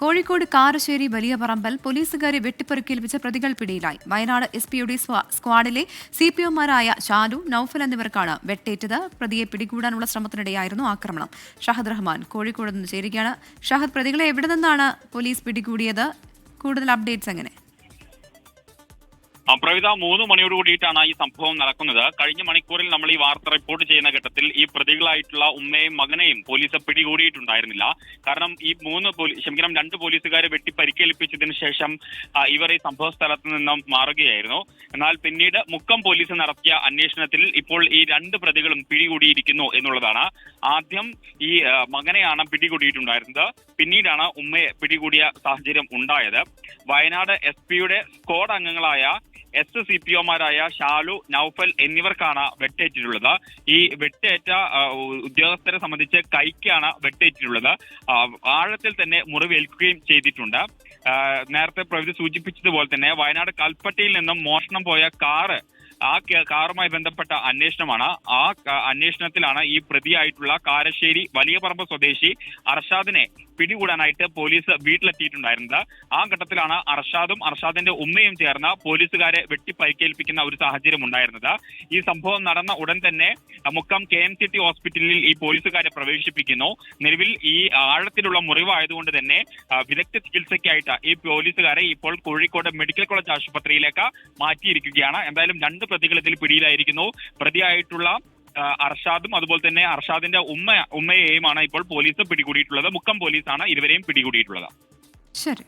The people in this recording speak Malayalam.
കോഴിക്കോട് കാരശ്ശേരി വലിയ പറമ്പൽ പോലീസുകാരെ വെട്ടിപ്പെറുക്കേൽപ്പിച്ച പ്രതികൾ പിടിയിലായി. വയനാട് എസ് പിയുടെ സ്ക്വാഡിലെ സി പി ഒമാരായ ഷാലു നൌഫൽ എന്നിവർക്കാണ് വെട്ടേറ്റത്. പ്രതിയെ പിടികൂടാനുള്ള ശ്രമത്തിനിടെയായിരുന്നു ആക്രമണം. ഷഹദ് റഹ്മാൻ കോഴിക്കോട് നിന്ന് ചേരുകയാണ്. ഷഹദ് പ്രതികളെ എവിടെ നിന്നാണ് പോലീസ് പിടികൂടിയത്? കൂടുതൽ അപ്ഡേറ്റ്സ് എങ്ങനെ? പ്രവിത മൂന്ന് മണിയോട് കൂടിയിട്ടാണ് ഈ സംഭവം നടക്കുന്നത്. കഴിഞ്ഞ മണിക്കൂറിൽ നമ്മൾ ഈ വാർത്ത റിപ്പോർട്ട് ചെയ്യുന്ന ഘട്ടത്തിൽ ഈ പ്രതികളായിട്ടുള്ള ഉമ്മയും മകനെയും പോലീസ് പിടികൂടിയിട്ടുണ്ടായിരുന്നില്ല. കാരണം ഈ മൂന്ന് പോലീസ് ക്ഷമിക്കണം രണ്ട് പോലീസുകാരെ വെട്ടി പരിക്കേൽപ്പിച്ചതിന് ശേഷം ഇവർ ഈ സംഭവ സ്ഥലത്ത് നിന്നും മാറുകയായിരുന്നു. എന്നാൽ പിന്നീട് മുക്കം പോലീസ് നടത്തിയ അന്വേഷണത്തിൽ ഇപ്പോൾ ഈ രണ്ട് പ്രതികളും പിടികൂടിയിരിക്കുന്നു എന്നുള്ളതാണ്. ആദ്യം ഈ മകനെയാണ് പിടികൂടിയിട്ടുണ്ടായിരുന്നത്. പിന്നീടാണ് ഉമ്മയെ പിടികൂടിയ സാഹചര്യം ഉണ്ടായത്. വയനാട് എസ് പിയുടെ സ്ക്വാഡ് അംഗങ്ങളായ എസ് സി പി ഒമാരായ ഷാലു നൌഫൽ എന്നിവർക്കാണ് വെട്ടേറ്റിട്ടുള്ളത്. ഈ വെട്ടേറ്റ ഉദ്യോഗസ്ഥരെ സംബന്ധിച്ച് കൈക്കാണ് വെട്ടേറ്റിട്ടുള്ളത്. ആഴത്തിൽ തന്നെ മുറിവേൽക്കുകയും ചെയ്തിട്ടുണ്ട്. നേരത്തെ പ്രവിധി സൂചിപ്പിച്ചതുപോലെ തന്നെ വയനാട് കൽപ്പറ്റയിൽ നിന്നും മോഷണം പോയ കാറ് ആ കാറുമായി ബന്ധപ്പെട്ട അന്വേഷണമാണ്. ആ അന്വേഷണത്തിലാണ് ഈ പ്രതിയായിട്ടുള്ള കാരശ്ശേരി വലിയ പറമ്പ് സ്വദേശി അർഷാദിനെ പിടികൂടാനായിട്ട് പോലീസ് വീട്ടിലെത്തിയിട്ടുണ്ടായിരുന്നത്. ആ ഘട്ടത്തിലാണ് അർഷാദും അർഷാദിന്റെ ഉമ്മയും ചേർന്ന് പോലീസുകാരെ വെട്ടിപ്പരിക്കേൽപ്പിക്കുന്ന ഒരു സാഹചര്യം ഉണ്ടായിരുന്നത്. ഈ സംഭവം നടന്ന ഉടൻ തന്നെ Mukkam K M C T ഹോസ്പിറ്റലിൽ ഈ പോലീസുകാരെ പ്രവേശിപ്പിക്കുന്നു. നിലവിൽ ഈ ആഴത്തിലുള്ള മുറിവായതുകൊണ്ട് തന്നെ വിദഗ്ധ ചികിത്സയ്ക്കായിട്ട് ഈ പോലീസുകാരെ ഇപ്പോൾ കോഴിക്കോട് മെഡിക്കൽ കോളേജ് ആശുപത്രിയിലേക്ക് മാറ്റിയിരിക്കുകയാണ്. എന്തായാലും രണ്ട് പ്രതികൾ ഇതിൽ പിടിയിലായിരിക്കുന്നു. പ്രതിയായിട്ടുള്ള അർഷാദും അതുപോലെ തന്നെ അർഷാദിന്റെ ഉമ്മ ഉമ്മയെയുമാണ് ഇപ്പോൾ പോലീസ് പിടികൂടിയിട്ടുള്ളത്. മുക്കം പോലീസാണ് ഇരുവരെയും പിടികൂടിയിട്ടുള്ളത്. ശരി.